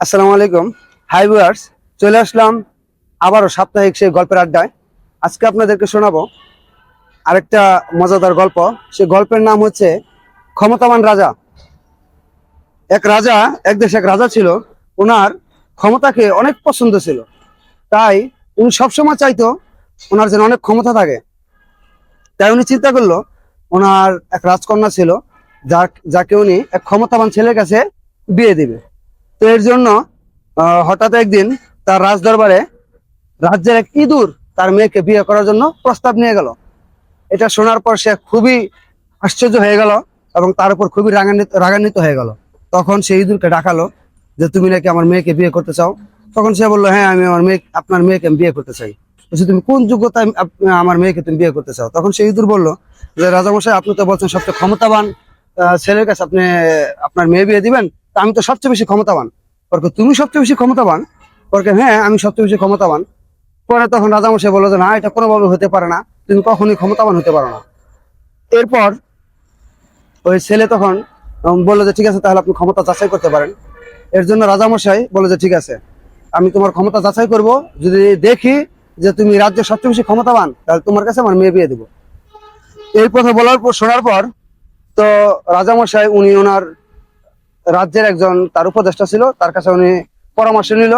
আসসালামু আলাইকুম। Hi viewers চলে আসলাম আবারও সাপ্তাহিক সেই গল্পের আড্ডায়। আজকে আপনাদেরকে শোনাবো আরেকটা মজাদার গল্প। সে গল্পের নাম হচ্ছে ক্ষমতাবান রাজা। এক রাজা, এক দেশে এক রাজা ছিল, ওনার ক্ষমতাকে অনেক পছন্দ ছিল। তাই উনি সবসময় চাইতো ওনার যেন অনেক ক্ষমতা থাকে। তাই উনি চিন্তা করল, ওনার এক রাজকন্যা ছিল যা যাকে উনি এক ক্ষমতাবান ছেলের কাছে বিয়ে দিবে। তো এর জন্য হঠাৎ একদিন তার রাজদরবারে রাজ্যের এক ইঁদুর তার মেয়েকে বিয়ে করার জন্য প্রস্তাব নিয়ে গেল। এটা শোনার পর সে খুবই আশ্চর্য হয়ে গেল এবং তার উপর খুবই রাগান্বিত রাগান্বিত হয়ে গেল। তখন সে ইঁদুরকে ডাকালো যে, তুমি নাকি আমার মেয়েকে বিয়ে করতে চাও? তখন সে বলল হ্যাঁ আমি আমার মেয়ে, আপনার মেয়েকে বিয়ে করতে চাই। বলছে, তুমি কোন যোগ্যতায় আমার মেয়েকে তুমি বিয়ে করতে চাও? তখন সে ইঁদুর বলল যে, রাজামশাই, আপনি তো বলছেন সবচেয়ে ক্ষমতাবান ছেলের কাছে আপনি, আপনার মেয়ে বিয়ে দিবেন? তা আমি তো সবচেয়ে বেশি ক্ষমতাবান। পরকে তুমি সবচেয়ে বেশি ক্ষমতাবান? পরকে হ্যাঁ আমি সবচেয়ে বেশি ক্ষমতাবান। পরে তখন রাজামশাই বলল যে, না, এটা কোনোভাবে হতে পারে না। তুমি কখনোই ক্ষমতাবান হতে পারো না। এরপর ওই ছেলে তখন বলল যে, ঠিক আছে, তাহলে আপনি ক্ষমতা যাচাই করতে পারেন। এর জন্য রাজামশাই বলল যে, ঠিক আছে, আমি তোমার ক্ষমতা যাচাই করব। যদি দেখি যে তুমি রাজ্যের সবচেয়ে বেশি ক্ষমতাবান, তাহলে তোমার কাছে আমার মেয়ে বিয়ে দেবো। এই কথা বলার পর, শোনার পর তো রাজামশাই উনি ওনার রাজ্যের একজন তার উপদেষ্টা ছিল, তার কাছে উনি পরামর্শ নিল।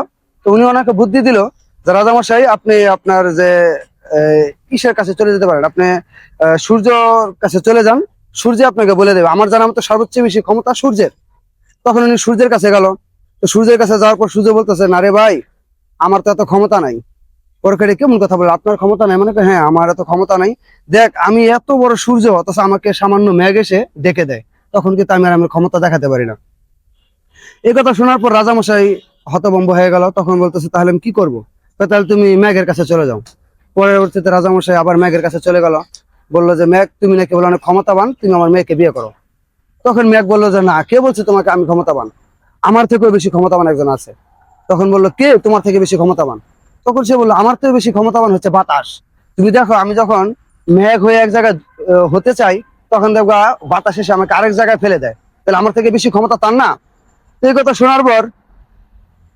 তো উনি ওনাকে বুদ্ধি দিল যে, রাজামশাই, আপনি আপনার যে কিসের কাছে চলে যেতে পারেন? আপনি সূর্যর কাছে চলে যান, সূর্য আপনাকে বলে দেবে। আমার জানা মতো সর্বোচ্চ বেশি ক্ষমতা সূর্যের। তখন উনি সূর্যের কাছে গেল। তো সূর্যের কাছে যাওয়ার পর সূর্য বলতেছে, না রে ভাই, আমার তো এত ক্ষমতা নাই। পরকারে কেমন কথা বলে আপনার ক্ষমতা নাই মানে হ্যাঁ আমার এত ক্ষমতা নাই। দেখ, আমি এত বড় সূর্য, অথচ আমাকে সামান্য মেঘ এসে ডেকে দেয়। তখন কিন্তু আমি আর আমার ক্ষমতা দেখাতে পারি না। এই কথা শোনার পর রাজামশাই হতভম্ব হয়ে গেল। তখন বলতেছে, তাহলে আমি কি করব? তাহলে তুমি মেঘের কাছে চলে যাও। পরবর্তীতে রাজামশাই আবার মেঘের কাছে চলে গেল। বলল যে মেঘ তুমি নাকি বলো অনেক ক্ষমতাবান, তুমি আমার মেয়েকে বিয়ে করো। তখন মেঘ বলল যে, না, কে বলছে তোমাকে আমি ক্ষমতাবান? আমার থেকেও বেশি ক্ষমতাবান একজন আছে। তখন বলল, কে? তোমার থেকে বেশি ক্ষমতাবান? তখন সে বলল, আমার থেকে বেশি ক্ষমতাবান হচ্ছে বাতাস। তুমি দেখো, আমি যখন মেঘ হয়ে এক জায়গায় হতে চাই, তখন দেখবা বাতাস এসে আমাকে আরেক জায়গায় ফেলে দেয়। তাহলে আমার থেকে বেশি ক্ষমতা তার না? এই কথা শোনার পর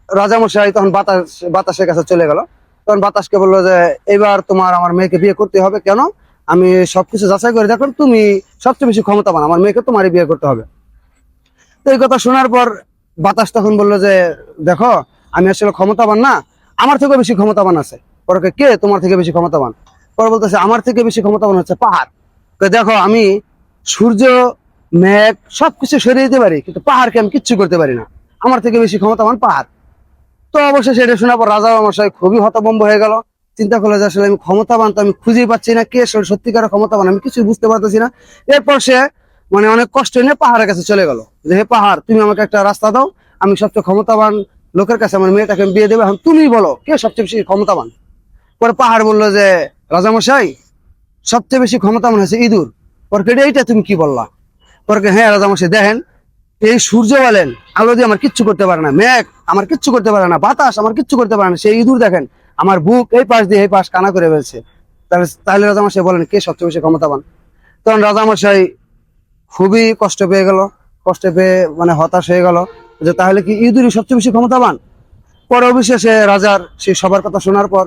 রাজামশাই তখন বাতাস, বাতাসের কাছে চলে গেল। তখন বাতাসকে বলল যে, এবার তোমার আমার মেয়েকে বিয়ে করতে হবে। কেন? আমি সবকিছু যাচাই করে দেখো তুমি সবচেয়ে বেশি ক্ষমতাবান। আমার মেয়েকে তোমারই বিয়ে করতে হবে। তো এই কথা শোনার পর বাতাস তখন বলল যে, দেখো, আমি আসলে ক্ষমতাবান না। আমার থেকেও বেশি ক্ষমতাবান আছে। পরে কে তোমার থেকে বেশি ক্ষমতাবান? পরে বলতেছে, আমার থেকে বেশি ক্ষমতাবান হচ্ছে পাহাড়। দেখো, আমি সূর্য মেঘ সবকিছু সরিয়ে দিতে পারি, কিন্তু পাহাড়কে আমি কিচ্ছু করতে পারি না। আমার থেকে বেশি ক্ষমতাবান পাহাড়। তো অবশ্যই সেটা শোনার পর রাজা মশাই খুবই হতভম্ব হয়ে গেল। চিন্তা করল যে আসলে আমি ক্ষমতাবান তো আমি খুঁজেই পাচ্ছি না, কে সত্যিকার ক্ষমতাবান আমি কিছু বুঝতে পারতেছি না। এরপর সে মানে অনেক কষ্ট নিয়ে পাহাড়ের কাছে চলে গেল। যে, হে পাহাড়, তুমি আমাকে একটা রাস্তা দাও, আমি সবচেয়ে ক্ষমতাবান লোকের কাছে আমার মেয়েটাকে বিয়ে দেবে। এখন তুমি বলো, কে সবচেয়ে বেশি ক্ষমতাবান? পরে পাহাড় বলল যে, রাজামশাই, সবচেয়ে বেশি ক্ষমতাবান হচ্ছে ইঁদুর। পরে এইটা তুমি কি বললা? পরে হ্যাঁ রাজামশাই দেখেন, এই সূর্য বলেন, আলো দিয়ে আমার কিচ্ছু করতে পারে না, মেঘ আমার কিচ্ছু করতে পারে না, বাতাস আমার কিচ্ছু করতে পারে না, সেই ইঁদুর দেখেন, আমার বুক এই পাশ দিয়ে এই পাশ কানা করে ফেলছে। তাহলে তাহলে রাজামশাই বলেন, কে সবচেয়ে বেশি ক্ষমতাবান? তখন রাজামশাই খুবই কষ্ট পেয়ে গেল, কষ্ট পেয়ে মানে হতাশ হয়ে গেল, যে তাহলে কি ইঁদুরই সবচেয়ে বেশি ক্ষমতাবান? পরে অবশেষে রাজার সেই সবার কথা শোনার পর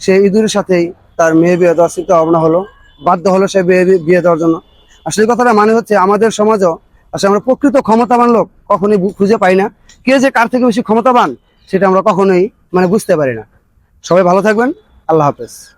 সে ইঁদুরের সাথেই তার মেয়ে বিয়ে দেওয়ার চিন্তা ভাবনা হলো, বাধ্য হলো সে বিয়ে বিয়ে দেওয়ার জন্য। আসলে কথাটা মানে হচ্ছে আমাদের সমাজও আসলে আমরা প্রকৃত ক্ষমতাবান লোক কখনোই খুঁজে পাই না। কে যে কার থেকে বেশি ক্ষমতাবান, সেটা আমরা কখনোই মানে বুঝতে পারি না। সবাই ভালো থাকবেন। আল্লাহ হাফেজ।